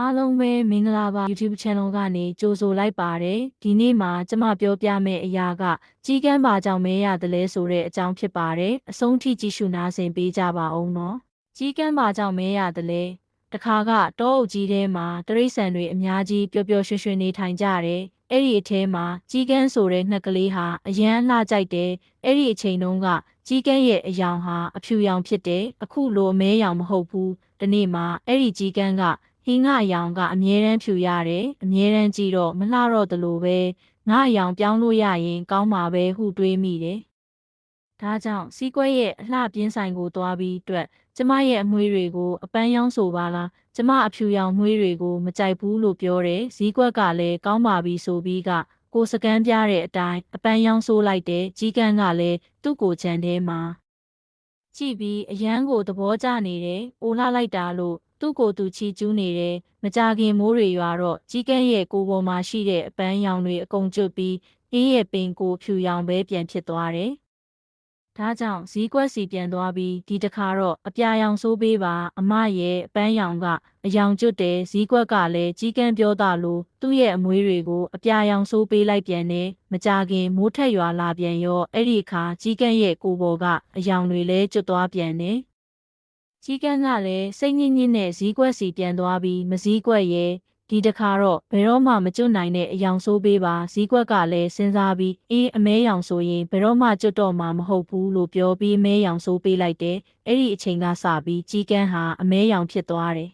အားလုံးပဲမင်္ဂလာပါ YouTube Channel ကနေကြိုဆိုလိုက်ပါတယ်ဒီနေ့မှာကျွန်မပြောပြမယ့်အရာကကြီးကန်းပါကြောင့်မဲရတယ်လဲဆိုတဲ့အကြောင်းဖြစ်ပါတယ်အဆုံးထိကြည့်ရှုနားဆင်ပေးကြပါအောင်နော်ကြီးကန်းပါကြောင့်မဲရတယ်လဲတခါကတောအုပ်ကြီးထဲမှာတရိษံတွေအများကြီးပျော်ပျော်ရွှင်ရွှင်နေထိုင်ကြတယ်အဲ့ဒီအထဲမှာကြီးကန်းဆိုတဲ့ငှက်ကလေးဟာအရန်လှကြိုက်တယ်အဲ့ဒီအချိန်တုန်းကကြီးကန်းရဲ့အယောင်ဟာအဖြူရောင်ဖြစ်တယ်အခုလိုအမဲရောင်မဟုတ်ဘူးဒီနေ့မှာအဲ့ဒီကြီးကန်းက ဟင်းငါအယောင်ကအမြဲတမ်းဖြူရတယ်အမြဲတမ်းကြည့်တော့မလှတော့တလို့ပဲငါအယောင်ပြောင်းလို့ရရင်ကောင်းမှာပဲဟုတွေးမိတယ်။ဒါကြောင့်စီးကွဲရဲ့အလှပြင်းဆိုင်ကိုသွားပြီးအတွက်ကျမရဲ့အမွှေးတွေကိုအပန်းရောင်းဆိုပါလားကျမအဖြူရောင်မွှေးတွေကိုမကြိုက်ဘူးလို့ပြောတယ်ဈေးကွက်ကလည်းကောင်းပါပြီဆိုပြီးကကိုစကန်ပြတဲ့အတိုင်းအပန်းရောင်းဆိုလိုက်တယ်ကြီးကန်းကလည်းသူ့ကိုချန်ထဲမှာကြည့်ပြီးအရန်ကိုသဘောကျနေတယ်အိုလာလိုက်တာလို့ သူ့ကိုယ်သူချီကျူးနေတယ်မကြခင်မိုးတွေရွာတော့ကြီးကန်းရဲ့ကိုယ်ပေါ်မှာရှိတဲ့အပန်းရောင်တွေအကုန်ကျွတ်ပြီးအေးရဲ့ပင်ကိုဖြူရောင်ပဲပြန်ဖြစ်သွားတယ်။ဒါကြောင့်ဇီးကွက်စီပြန်သွားပြီးဒီတခါတော့အပြာရောင်ဆိုးပေးပါအမရဲ့အပန်းရောင်ကအယောင်ကျွတ်တယ်ဇီးကွက်ကလည်းကြီးကန်းပြောတာလို့သူ့ရဲ့အမွေးတွေကိုအပြာရောင်ဆိုးပေးလိုက်ပြန်တယ်မကြခင်မိုးထက်ရွာလာပြန်ရောအဲ့ဒီအခါကြီးကန်းရဲ့ကိုယ်ပေါ်ကအယောင်တွေလည်းကျွတ်သွားပြန်တယ် ကြီးကန်းကလည်းစိတ်ညစ်ညစ်နဲ့ဇီးကွက်စီပြန်သွားပြီးမဇီးကွက်ရဲ့ဒီတခါတော့ဘယ်တော့မှမကျွတ်နိုင်တဲ့အယောင်ဆိုးပေးပါဇီးကွက်ကလည်းစဉ်းစားပြီးအေးအမဲရောင်ဆိုရင်ဘယ်တော့မှကျွတ်တော့မှာမဟုတ်ဘူးလို့ပြောပြီးမဲရောင်ဆိုးပေးလိုက်တယ်အဲ့ဒီအချိန်ကစပြီးကြီးကန်းဟာအမဲရောင်ဖြစ်သွားတယ်